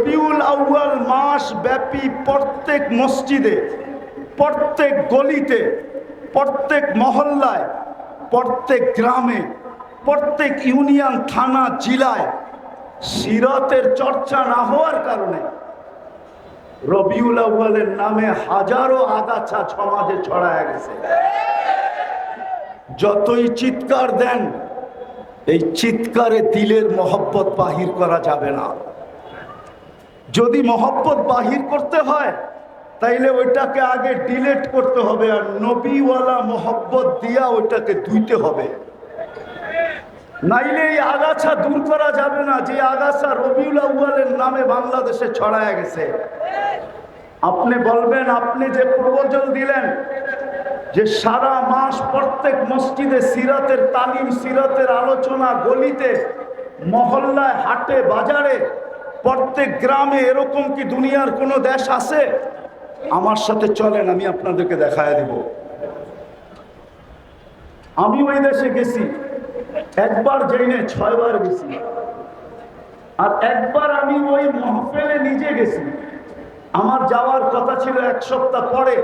রবিউল আউয়াল মাস ব্যাপী প্রত্যেক মসজিদে, প্রত্যেক গলিতে, প্রত্যেক মহল্লায়, প্রত্যেক গ্রামে, প্রত্যেক ইউনিয়ন, থানা, জেলায় সিরতের চর্চা না হওয়ার কারণে রবিউল আউ্বালের নামে হাজারো আগাছা সমাজে ছড়ায় গেছে। যতই চিৎকার দেন, এই চিৎকারে দিলের মহব্বত বাহির করা যাবে না। যদি মহব্বত বাহির করতে হয়, তাইলে ওইটাকে আগে ডিলেট করতে হবে আর নবীওয়ালা মহব্বত দিয়া ওইটাকে ধুইতে হবে। নাইলে এই আগাছা দূর করা যাবে না, যে আগাছা রবিউল আউ্বালের নামে বাংলাদেশে ছড়ায় গেছে। আপনি বলবেন, আপনি যে প্রবচন দিলেন যে সারা মাস প্রত্যেক মসজিদে সিরাতের তালিম, সিরাতের আলোচনা, গলিতে, মহল্লায়, হাটে, বাজারে প্রত্যেক গ্রামে এরকম কি দুনিয়ার কোনো দেশ আছে? আমার সাথে চলেন, আমি আপনাদেরকে দেখায় দেব। আমি ওই দেশে গেছি। একবার যাইনে ছয়বার গেছি। আর একবার আমি ওই মহফেলে নিজে গেছি। আমার যাওয়ার কথা ছিল এক সপ্তাহ পরে।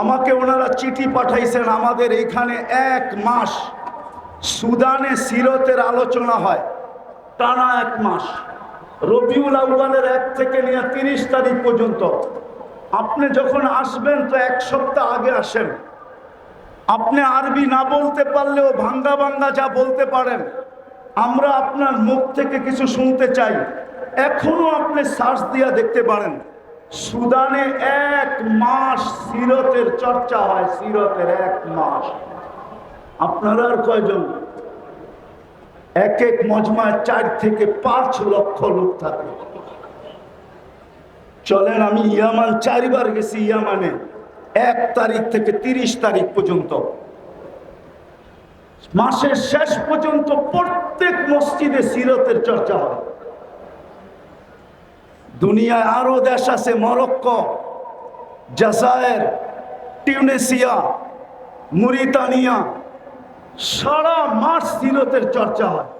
আমাকে ওনারা চিঠি পাঠাইছেন, আমাদের এখানে এক মাস সুদানে সিরতের আলোচনা হয়, টানা এক মাস। রবিউল আউ্বালের এক থেকে নিয়ে তিরিশ তারিখ পর্যন্ত। আপনি যখন আসবেন, তো এক সপ্তাহ আগে আসেন। আপনি আরবি না বলতে পারলেও ভাঙ্গা ভাঙ্গা যা বলতে পারেন, আমরা আপনার মুখ থেকে কিছু শুনতে চাই। এখনও আপনি সার্চ দিয়া দেখতে পারেন। সুদানে এক মাস সিরতের চর্চা হয়, সিরতের এক মাস। আপনারা আর কয়জন? এক এক মজমায় চার থেকে পাঁচ লক্ষ লোক থাকে। চলেন, আমি ইয়ামান চারিবার গেছি ইয়ামানে। এক তারিখ থেকে তিরিশ তারিখ পর্যন্ত। মাসের শেষ পর্যন্ত প্রত্যেক মসজিদে সিরতের চর্চা হয়। দুনিয়ায় আরও দেশ আছে, মরক্কো, জাজায়ের টিউনেসিয়া মুরিতানিয়া সারা মাস সিরতের চর্চা হয়।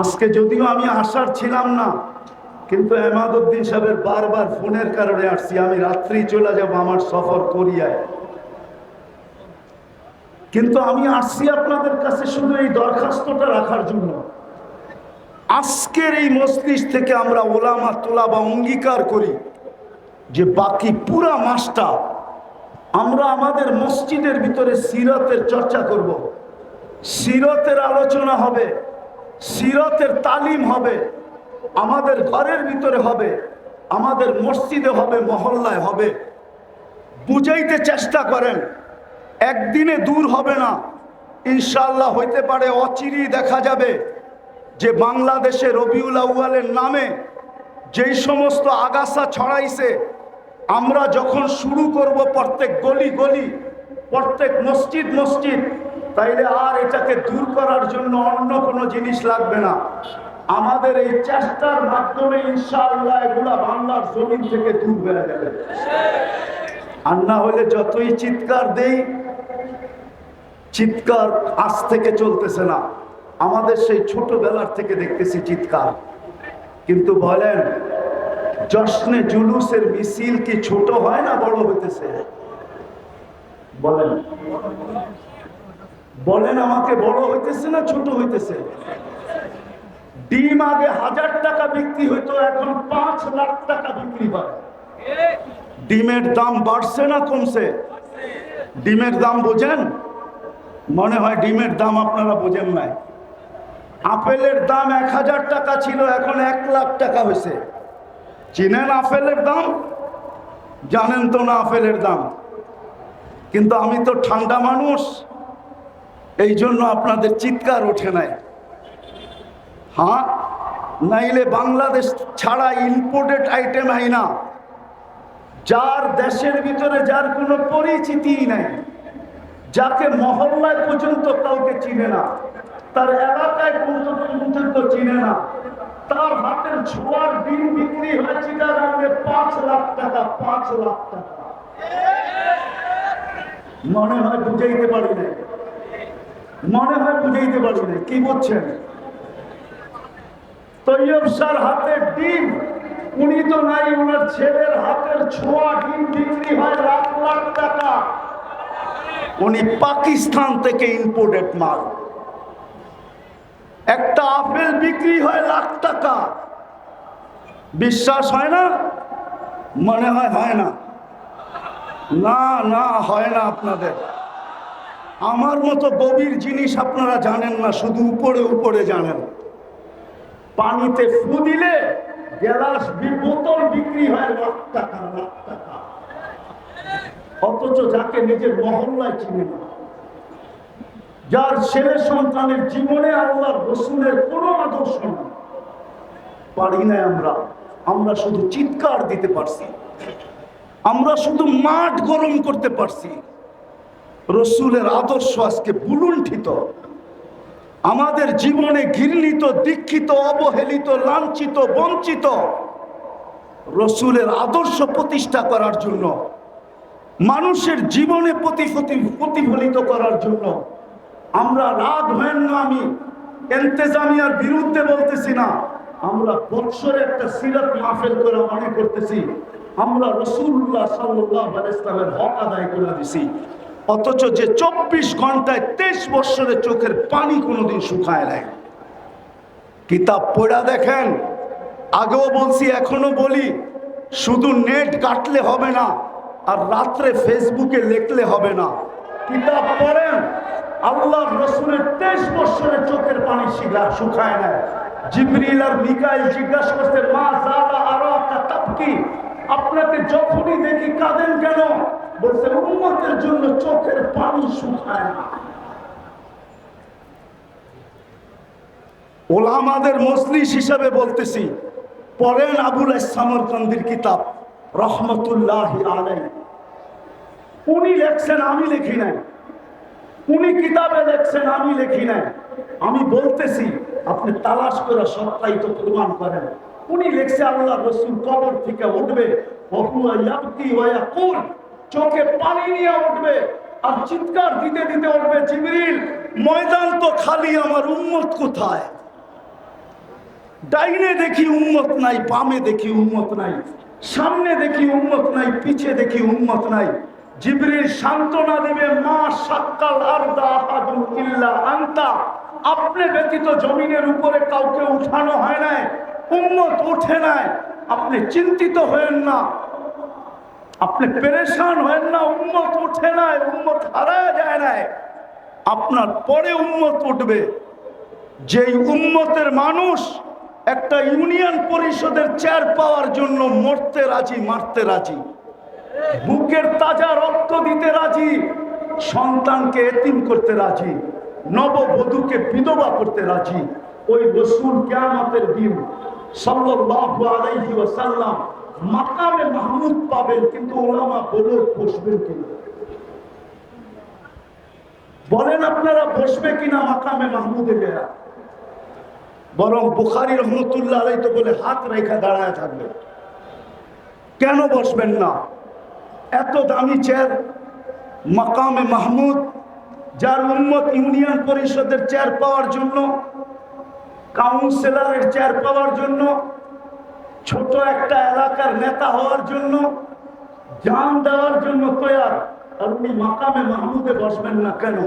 আজকে যদিও আমি আসার ছিলাম না, কিন্তু এমাদুদ্দিন সাহেবের বারবার ফোনের কারণে আসছি। আমি রাত্রি চলে যাব আমার সফর করিয়ায়। কিন্তু আমি আসছি আপনাদের কাছে শুধু এই দরখাস্তটা রাখার জন্য। আজকের এই মস্তিষ্ক থেকে আমরা ওলামা তোলা বা অঙ্গীকার করি যে বাকি পুরা মাসটা আমরা আমাদের মসজিদের ভিতরে সিরতের চর্চা করব। সিরতের আলোচনা হবে, সিরতের তালিম হবে, আমাদের ঘরের ভিতরে হবে, আমাদের মসজিদে হবে, মহল্লায় হবে বুঝাইতে চেষ্টা করেন, একদিনে দূর হবে না ইনশাল্লাহ হইতে পারে অচিরি দেখা যাবে যে বাংলাদেশে রবিউল আউ্বালের নামে যেই সমস্ত আগাছা ছড়াইছে আমরা যখন শুরু করব প্রত্যেক গলি গলি, প্রত্যেক মসজিদ মসজিদ, তাইলে আর এটাকে দূর করার জন্য অন্য কোনো জিনিস লাগবে না। আমাদের এই চেষ্টার মাধ্যমে ইনশাআল্লাহ এগুলা বাংলার জমিন থেকে দূর হয়ে যাবে। আর না হলে যতই চিৎকার দেই, চিৎকার আজ থেকে চলতেছে না। আমাদের সেই ছোটবেলার থেকে দেখতেছি চিৎকার। কিন্তু বলেন জশ্নে জুলুসের মিছিল কি ছোট হয় না বড় হইতেছে? বলেন। বলেন আমাকে বড় হইতেছে না ছোট হইতেছে? ডিম আগে হাজার টাকা বিক্রি হইতো, এখন পাঁচ লাখ টাকা বিক্রি হয়। ডিমের দাম বাড়ছে না কমছে? ডিমের দাম বোঝেন? মনে হয় ডিমের দাম আপনারা বোঝেন নাই। আপেলের দাম এক হাজার টাকা ছিল, এখন এক লাখ টাকা হয়েছে চিনেন আপেলের দাম, জানেন তো না আপেলের দাম। কিন্তু আমি তো ঠান্ডা মানুষ, এই জন্য আপনাদের চিৎকার ওঠে নাই। হ্যাঁ নাইলে বাংলাদেশ ছাড়া ইম্পোর্টেড আইটেম হয় না। যার দেশের ভিতরে যার কোনো পরিচিতিই নাই, যাকে মহল্লায় পর্যন্ত কাউকে চিনে না, তার এলাকায় পর্যন্ত চিনে না। তার হাতের ছোঁয়ার ডিম বিক্রি হয় চিটাগাঙ্গে পাঁচ লাখ টাকা, পাঁচ লাখ টাকা। মনে হয় বুঝাইতে পারি না মনে হয় বুঝাইতে পারি না কি বলছেন? তৈয়ব স্যার হাতে জীবিত নাই ওনার ছেলের হাতের ছোঁয়া ডিম বিক্রি হয় লাখ লাখ টাকা। উনি পাকিস্তান থেকে ইম্পোর্টেড মাল। একটা আপেল বিক্রি হয় লাখ টাকা। বিশ্বাস হয় না? মনে হয় হয় না। না না, হয় না আপনাদের। আমার মতো গভীর জিনিস আপনারা জানেন না, শুধু উপরে উপরে জানেন। পানিতে ফু দিলে গ্লাস বি- বোতল বিক্রি হয় লাখ টাকা লাখ টাকা। অথচ যাকে নিজের মহল্লায় চিনে না। যার ছেলে সন্তানের জীবনে আল্লাহ রসুলের কোনো আদর্শ পারি না আমরা। আমরা শুধু চিৎকার দিতে পারছি। আমরা শুধু মাঠ গরম করতে পারছি। রসুলের আদর্শ আজকে বুলুণ্ঠিত। আমাদের জীবনে ঘৃণিত, দীক্ষিত, অবহেলিত, লাঞ্ছিত, বঞ্চিত রসুলের আদর্শ প্রতিষ্ঠা করার জন্য, মানুষের জীবনে প্রতিফলিত করার জন্য আমরা রাগ হেন না আমি। এন্তেজামিয়ার বিরুদ্ধে বলতেছি না। আমরা বৎসরে একটা সিরাত মাহফিল করে মনে করতেছি। আমরা রসুল্লাহ সাল্লাহ ইসলামের হক আদায় করে দিছি। অথচ যে চব্বিশ ঘন্টায় তেইশ বৎসরের চোখের পানি কোনোদিন শুকায় নাই। কিতাব পড়া দেখেন, আগেও বলছি, এখনও বলি, শুধু নেট কাটলে হবে না, আর রাত্রে ফেসবুকে লিখলে হবে না। কিতাব পড়েন, আল্লাহ রসুলের তেইশ বছরের চোখের পানি শিখা শুকায় না জিবরিল আর মিকাইল জিজ্ঞাসা করছে মা জালা আরও কি আপনাকে যখনই দেখি কাঁদেন কেন? বলছে উন্মতের জন্য চোখের পানি শুকায় না। ওলামাদের হিসাবে বলতেছি, পড়েন আবুল সামরকান্দির কিতাব, রহমতুল্লাহ আলাই উনি লেখছেন, আমি লিখি নাই। উনি কিতাবে লেখছেন, আমি লিখি নাই। আমি বলতেছি, আপনি তালাশ করে সত্যায়িত প্রমাণ করেন। উনি লেখছে, আল্লাহ রসুল কবর থেকে উঠবে। চোখে পানি নিয়ে উঠবে আর চিৎকার দিতে দিতে উঠবে, জিবরিল, ময়দান তো খালি, আমার উম্মত কোথায়? ডাইনে দেখি উন্মত নাই, বামে দেখি উন্মত নাই, সামনে দেখি উন্মত নাই, পিছে দেখি উন্মত নাই। জিবরিল সান্ত্বনা দিবে, মা সাক্কাল আরদা আহাদুন ইল্লা আনতা। আপনি ব্যতীত জমিনের উপরে কাউকে উঠানো হয় নাই, উম্মত উঠে নাই। আপনি চিন্তিত হয়েন না। আপনি পেরেশান হয়েন না, উম্মত উঠে নাই, উম্মত হারায় যায় নাই। আপনার পরে উম্মত উঠবে। যেই উম্মতের মানুষ একটা ইউনিয়ন পরিষদের চেয়ার পাওয়ার জন্য মরতে রাজি, মারতে রাজি। বুকের তাজা রক্ত দিতে রাজি, সন্তানকে এতিম করতে রাজি, নববধূকে বিধবা করতে রাজি। ওই রসুল কেয়ামতের দিন মাকামে মাহমুদ পাবেন, কিন্তু ওলামা বলে বসবেন কিনা। বলেন আপনারা বসবে কিনা মাকামে মাহমুদে গেরা বরং বুখারি রহমতুল্লাহ তো বলে, হাত রেখা দাঁড়ায় থাকবে। কেন বসবেন না? এত দামি চেয়ার মাকামে মাহমুদ, যার উন্মত ইউনিয়ন পরিষদের চেয়ার পাওয়ার জন্য কাউন্সিলরের চেয়ার পাওয়ার জন্য, ছোট একটা এলাকার নেতা হওয়ার জন্য, জান দেওয়ার জন্য তৈয়ার। আর উনি মাকামে মাহমুদে বসবেন না কেন?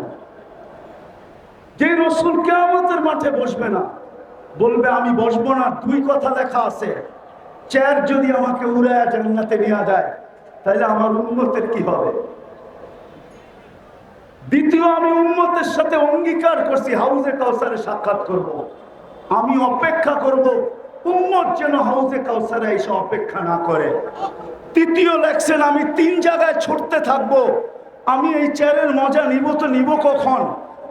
যে রসুল কেয়ামতের মাঠে বসবে না, বলবে, আমি বসবো না, দুই কথা লেখা আছে। চেয়ার যদি আমাকে উড়ায় জান্নাতে নেওয়া যায় তাহলে আমার উন্মতের কি হবে? দ্বিতীয়, আমি উন্মতের সাথে অঙ্গীকার করছি, হাউজে কাউসারে সাক্ষাৎ করব। আমি অপেক্ষা করব উন্মত যেন হাউজে কাউসারে এসে অপেক্ষা না করে। তৃতীয় লেখছেন, আমি তিন জায়গায় ছুটতে থাকব। আমি এই চেয়ারের মজা নিব তো নিব কখন?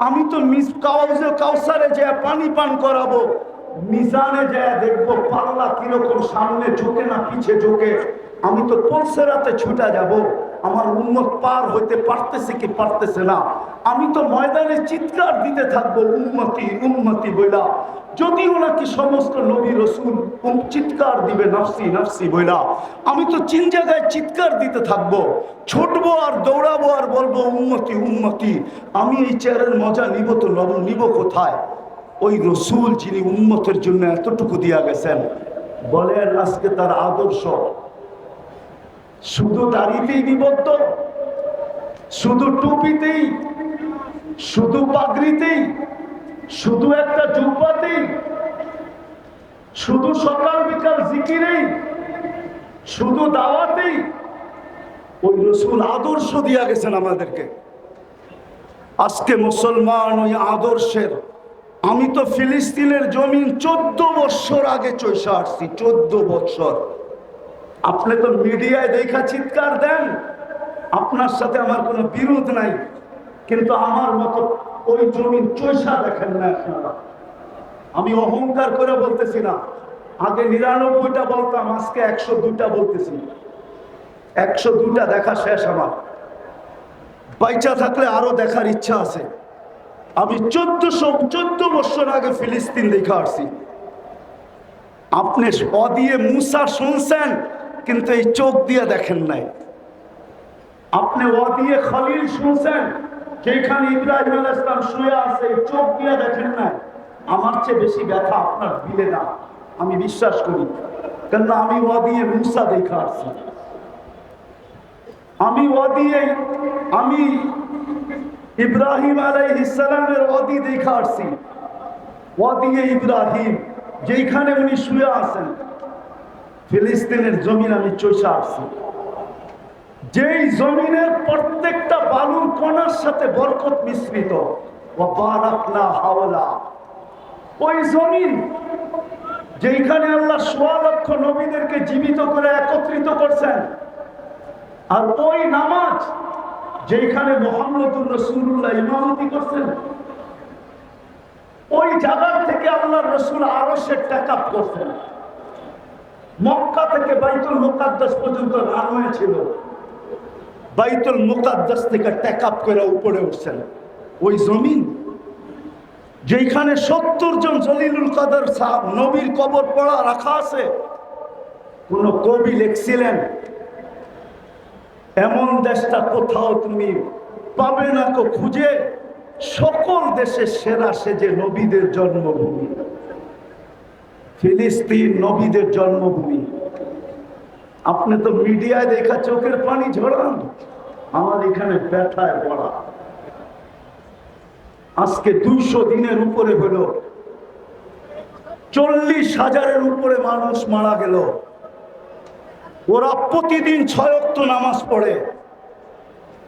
আমি তো মিস কাউজে কাউসারে যে পানি পান করাবো। মিজানে যায় দেখব পাল্লা কীরকম সামনে ঝুঁকে না পিছে ঝুঁকে। আমি তো পলসেরাতে ছুটা যাব। আমার উন্মত পার হইতে পারতেছে কি পারতেছে না। আমি তো ময়দানে চিৎকার দিতে থাকব উন্মতি উন্মতি বইলা। যদিও নাকি সমস্ত নবী রসুল চিৎকার দিবে, নাফসি নাফসি বইলা। আমি তো চিন জায়গায় চিৎকার দিতে থাকব। ছুটবো আর দৌড়াবো আর বলব উন্মতি উন্মতি আমি এই চেয়ারের মজা নিব তো নব, নিব কোথায়? ওই রসুল যিনি উন্মতের জন্য এতটুকু দিয়া গেছেন, বলেন আজকে তার আদর্শ। শুধু দাড়িতেই নিবদ্ধ, শুধু টুপিতেই, শুধু পাগড়িতেই, শুধু একটা জুব্বাতেই, শুধু সকাল বিকাল জিকিরেই, শুধু দাওয়াতেই ওই রসুল আদর্শ দিয়া গেছেন আমাদেরকে। আজকে মুসলমান ওই আদর্শের আমি তো ফিলিস্তিনের জমিন চোদ্দ বৎসর আগে চৈসা আসছি চোদ্দ বৎসর। আপনি তো মিডিয়ায় দেখা চিৎকার দেন, আপনার সাথে আমার কোনো বিরোধ নাই, কিন্তু আমার মতো ওই জমিন চৈসা দেখেন না আপনারা। আমি অহংকার করে বলতেছি না, আগে নিরানব্বইটা বলতাম, আজকে একশো দুটা বলতেছি। একশো দুটা দেখা শেষ আমার। বাইচা থাকলে আরও দেখার ইচ্ছা আছে। আমি চোদ্দশো, চোদ্দ বছর আগে ফিলিস্তিন দেখে আসছি। আপনি অ দিয়ে মুসা শুনছেন, কিন্তু এই চোখ দিয়ে দেখেন নাই। আপনি অ দিয়ে খলিল শুনছেন, যেখানে ইব্রাহিম আল ইসলাম শুয়ে আছে চোখ দিয়ে দেখেন নাই। আমার চেয়ে বেশি ব্যথা আপনার দিলে না, আমি বিশ্বাস করি। কেননা আমি অ দিয়ে মুসা দেখে আসছি। আমি ও দিয়ে, আমি ইব্রাহিম আলাই ইসলামের অদি দেখা আসছি। দিয়ে ইব্রাহিম যেখানে উনি শুয়ে আছেন। ফিলিস্তিনের জমিন আমি চৈসা আসছি যেই জমিনের প্রত্যেকটা বালুর কণার সাথে বরকত মিশ্রিত। হাওলা। ওই জমিন যেখানে আল্লাহ সোয়া লক্ষ নবীদেরকে জীবিত করে একত্রিত করছেন। আর ওই নামাজ যেখানে মোহাম্মদুর রসুল্লাহ ইমামতি করছেন, ওই জায়গার থেকে আল্লাহ রসুল আরও সে ট্যাকআপ করছেন। মক্কা থেকে বাইতুল মুকাদ্দাস পর্যন্ত রানওয়ে ছিল। বাইতুল মুকাদ্দাস থেকে ট্যাকআপ করে উপরে উঠছেন। ওই জমিন যেখানে সত্তর জন জলিলুল কাদের সাহেব নবীর কবর পড়া রাখা আছে, কোন কবি লিখছিলেন এমন দেশটা কোথাও তুমি পাবে না কো খুঁজে। সকল দেশে সেরা সেজে নবীদের জন্মভূমি। ফিলিস্তিন নবীদের জন্মভূমি। আপনি তো মিডিয়ায় দেখা চোখের পানি ঝরান। আমার এখানে ব্যথায় পড়া আজকে দুইশো দিনের উপরে হলো, চল্লিশ হাজারের উপরে মানুষ মারা গেল। ওরা প্রতিদিন ছয় অক্ত নামাজ পড়ে।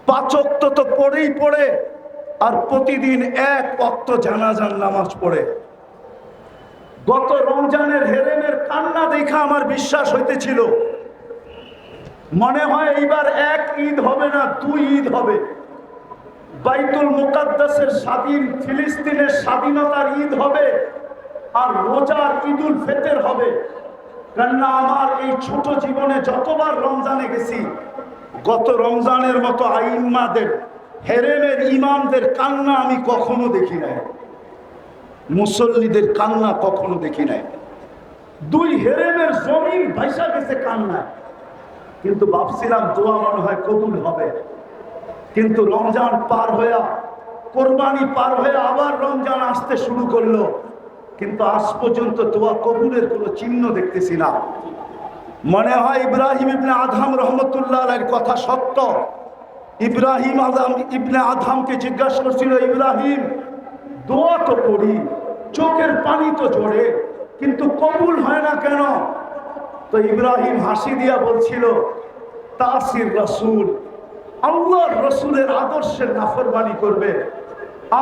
পাঁচ অক্ত তো পড়েই পড়ে, আর প্রতিদিন এক অক্ত জানাজান নামাজ পড়ে। গত রমজানের হেরেনের কান্না দেখা আমার বিশ্বাস হইতেছিল। মনে হয় এইবার এক ঈদ হবে না দুই ঈদ হবে। বাইতুল মুকাদ্দাসের স্বাধীন ফিলিস্তিনের স্বাধীনতার ঈদ হবে, আর রোজার ঈদুল ফেতের হবে। কেননা আমার এই ছোট জীবনে যতবার রমজানে গেছি, গত রমজানের মতো আইম্মাদের হেরেমের ইমামদের কান্না আমি কখনো দেখি নাই। মুসল্লিদের কান্না কখনো দেখি নাই। দুই হেরেমের জমিন ভাইসা গেছে কান্নায়। কিন্তু ভাবছিলাম দোয়া মনে হয় কবুল হবে। কিন্তু রমজান পার হইয়া, কোরবানি পার হয়ে আবার রমজান আসতে শুরু করল। কিন্তু আজ পর্যন্ত দোয়া কবুলের কোনো চিহ্ন দেখতেছি না। মনে হয় ইব্রাহিম ইবনে আধাম রহমতুল্লাহ কথা সত্য। ইব্রাহিম আদম ইবনে আধামকে জিজ্ঞাসা করছিল, ইব্রাহিম, দোয়া তো করি, চোখের পানি তো ঝরে, কিন্তু কবুল হয় না কেন? তো ইব্রাহিম হাসি দিয়া বলছিল, তাসির রসুল, আল্লাহর রসুলের আদর্শের নাফরমানি করবে,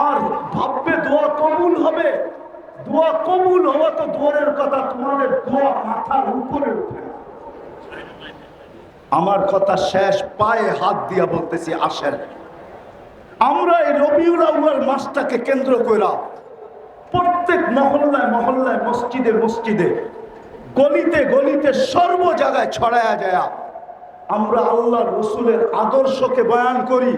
আর ভাববে দোয়া কবুল হবে? দোয়া কবুল হওয়া তো দোয়ারের কথা, তোমাদের দোয়া মাথার উপরে উঠে। আমার কথা শেষ, পায়ে হাত দিয়া বলতেছি, আসেন। আমরা এই রবিউল আউয়াল মাসটাকে কেন্দ্র কইরা প্রত্যেক মহল্লায় মহল্লায়, মসজিদে মসজিদে, গলিতে গলিতে সর্ব জায়গায় ছড়ায়া যায়। আমরা আল্লাহ রসুলের আদর্শকে বয়ান করি।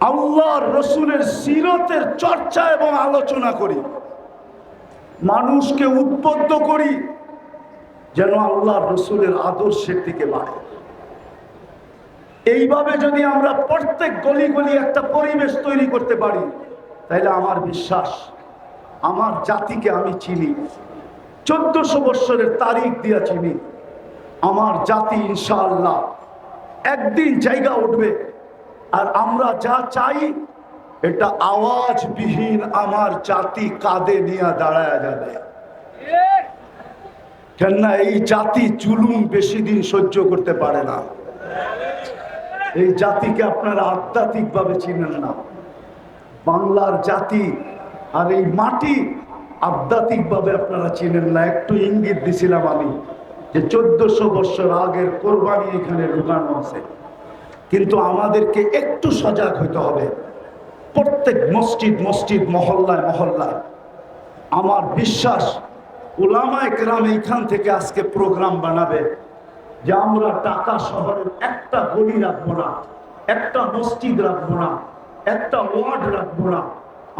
আল্লাহর রসুলের সিরতের চর্চা এবং আলোচনা করি। মানুষকে উদ্বুদ্ধ করি যেন আল্লাহ রসুলের আদর্শের দিকে বাড়ে। এইভাবে যদি আমরা প্রত্যেক গলি গলি একটা পরিবেশ তৈরি করতে পারি, তাহলে আমার বিশ্বাস, আমার জাতিকে আমি চিনি। চোদ্দশো বৎসরের তারিখ দিয়া চিনি। আমার জাতি ইনশাআল্লাহ একদিন জায়গা উঠবে। আর আমরা যা চাই, এটা আওয়াজবিহীন আমার জাতি কাঁধে নিয়ে দাঁড়ায় যাবে। কেননা এই জাতি জুলুম বেশি দিন সহ্য করতে পারে না। এই জাতিকে আপনারা আধ্যাত্মিক ভাবে চিনেন না। বাংলার জাতি আর এই মাটি আধ্যাত্মিক ভাবে আপনারা চিনেন না। একটু ইঙ্গিত দিছিলাম আমি যে চোদ্দশো বছর আগের কোরবানি এখানে ঢুকানো আছে। কিন্তু আমাদেরকে একটু সজাগ হইতে হবে। প্রত্যেক মসজিদ মসজিদ, মহল্লায় মহল্লায়। আমার বিশ্বাস ওলামায় গ্রাম এইখান থেকে আজকে প্রোগ্রাম বানাবে যে আমরা টাকা শহরের একটা গলি রাখব না, একটা মসজিদ রাখব না, একটা ওয়ার্ড রাখব না।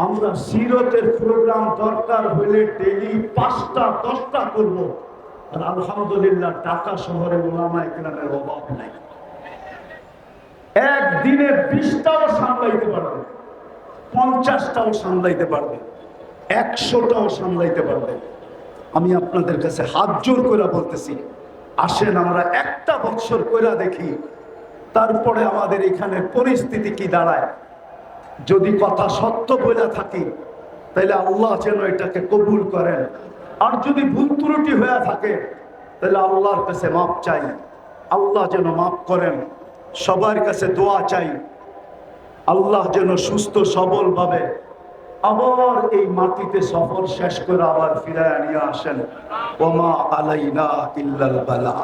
আমরা সিরতের প্রোগ্রাম দরকার হলে ডেলি পাঁচটা, দশটা করব। আর আলহামদুলিল্লাহ টাকা শহরে ওলামায় গ্রামের অভাব নাই। একদিনে বিশটাও সামলাইতে পারবে পঞ্চাশটাও সামলাইতে পারবে একশোটাও সামলাইতে পারবে আমি আপনাদের কাছে হাত জোর করে বলতেছি, আসেন আমরা একটা বছর কইরা দেখি, তারপরে আমাদের এখানে পরিস্থিতি কি দাঁড়ায়। যদি কথা সত্য বলে থাকি তাহলে আল্লাহ যেন এটাকে কবুল করেন। আর যদি ভুল ত্রুটি হয়ে থাকে তাহলে আল্লাহর কাছে মাপ চাই। আল্লাহ যেন মাপ করেন। সবার কাছে দোয়া চাই। আল্লাহ যেন সুস্থ সবল ভাবে আবার এই মাটিতে সফর শেষ করে আবার ফিরায় নিয়ে আসেন। ওমা আলাইনা ইল্লাল বালা।